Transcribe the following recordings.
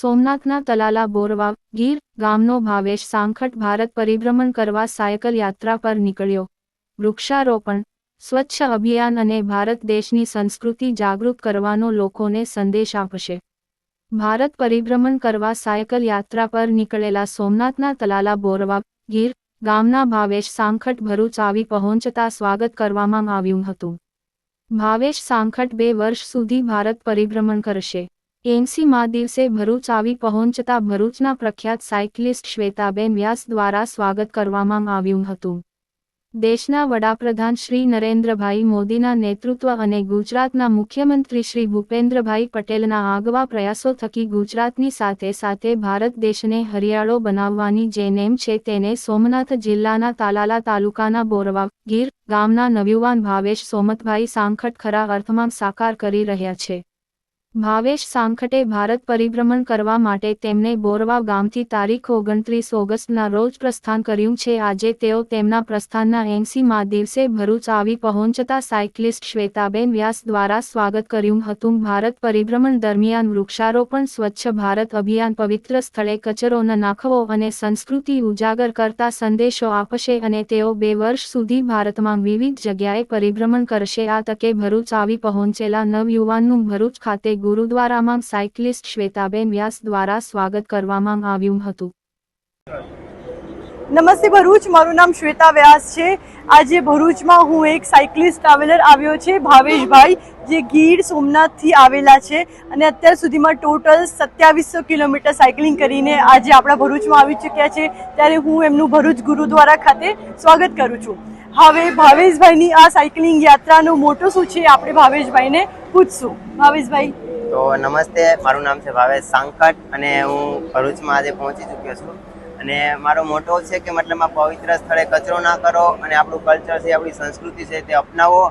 સોમનાથના તલાલા બોરવા, ગીર, ગામનો ભાવેશ સાંખટ ભારત પરિભ્રમણ કરવા સાયકલ યાત્રા પર નીકળ્યો. વૃક્ષારોપણ, સ્વચ્છ અભિયાન અને ભારત દેશની સંસ્કૃતિ જાગૃત કરવાનો લોકોને સંદેશ આપશે. ભારત પરિભ્રમણ કરવા સાયકલ યાત્રા પર નીકળેલા સોમનાથના તલાલા બોરવા, ગીર, ગામના ભાવેશ સાંખટ ભરૂચ આવી પહોંચતા સ્વાગત કરવામાં આવ્યું હતું. ભાવેશ સાંખટ બે વર્ષ સુધી ભારત પરિભ્રમણ કરશે. એમસી મા દિવસે ભરૂચ આવી પહોંચતા ભરૂચના પ્રખ્યાત સાયકલિસ્ટ શ્વેતાબેન વ્યાસ દ્વારા સ્વાગત કરવામાં આવ્યું હતું. દેશના વડાપ્રધાન શ્રી નરેન્દ્રભાઈ મોદીના નેતૃત્વ અને ગુજરાતના મુખ્યમંત્રી શ્રી ભૂપેન્દ્રભાઈ પટેલના આગવા પ્રયાસો થકી ગુજરાતની સાથે સાથે ભારત દેશને હરિયાળો બનાવવાની જે નેમ છે તેને સોમનાથ જિલ્લાના તાલાલા તાલુકાના બોરવા ગીર ગામના નવયુવાન ભાવેશ સોમતભાઈ સાંખટ ખરા અર્થમાં સાકાર કરી રહ્યા છે. ભાવેશ સાંખટે ભારત પરિભ્રમણ કરવા માટે તેમને બોરવા ગામથી તારીખ ઓગણત્રીસ ઓગસ્ટના રોજ પ્રસ્થાન કર્યું છે. આજે તેઓ તેમના પ્રસ્થાનના એમસીમાં દિવસે ભરૂચ આવી પહોંચતા સાયકલિસ્ટ શ્વેતાબેન વ્યાસ દ્વારા સ્વાગત કર્યું હતું. ભારત પરિભ્રમણ દરમિયાન વૃક્ષારોપણ, સ્વચ્છ ભારત અભિયાન, પવિત્ર સ્થળે કચરો નાખવો અને સંસ્કૃતિ ઉજાગર કરતા સંદેશો આપશે અને તેઓ બે વર્ષ સુધી ભારતમાં વિવિધ જગ્યાએ પરિભ્રમણ કરશે. આ તકે ભરૂચ આવી પહોંચેલા નવયુવાનનું ભરૂચ ખાતે ગુરુદ્વારામાં સાયકલિસ્ટ શ્વેતાબેન વ્યાસ દ્વારા સ્વાગત કરવામાં આવ્યું હતું. નમસ્તે ભરૂચ, મારું નામ શ્વેતા વ્યાસ છે. આજે ભરૂચમાં હું એક સાયકલિસ્ટ ટ્રાવેલર આવ્યો છે, ભાવેશભાઈ, જે ગીર સોમનાથથી આવેલા છે અને અત્યાર સુધીમાં ટોટલ સત્યાવીસો કિલોમીટર સાયકલિંગ કરીને આજે આપણા ભરૂચમાં આવી ચૂક્યા છે. ત્યારે હું એમનું ભરૂચ ગુરુદ્વારા ખાતે સ્વાગત કરું છું. હવે ભાવેશભાઈની આ સાયકલિંગ યાત્રાનું મોટો શું છે, આપણે ભાવેશભાઈને પૂછશું. ભાવેશભાઈ. તો નમસ્તે, મારું નામ છે ભાવેશ સાંકટ અને હું ભરૂચમાં આજે પહોંચી ચૂક્યો છું. અને મારો મોટો છે કે મતલબ આ પવિત્ર સ્થળે કચરો ના કરો અને આપણું કલ્ચર છે, આપણી સંસ્કૃતિ છે તે અપનાવો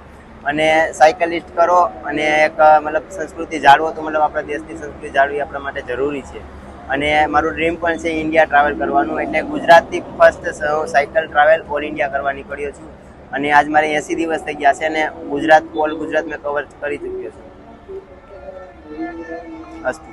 અને સાયકલિસ્ટ કરો અને એક મતલબ સંસ્કૃતિ જાળવો તો મતલબ આપણા દેશની સંસ્કૃતિ જાળવી આપણા માટે જરૂરી છે. અને મારું ડ્રીમ પણ છે ઇન્ડિયા ટ્રાવેલ કરવાનું, એટલે ગુજરાતથી first cycle travel all India કરવા નીકળ્યો છું. અને આજ મારે એંસી દિવસ થઈ ગયા છે અને ગુજરાત ઓલ ગુજરાત મેં કવર કરી ચૂક્યો છું. અસ્તુ.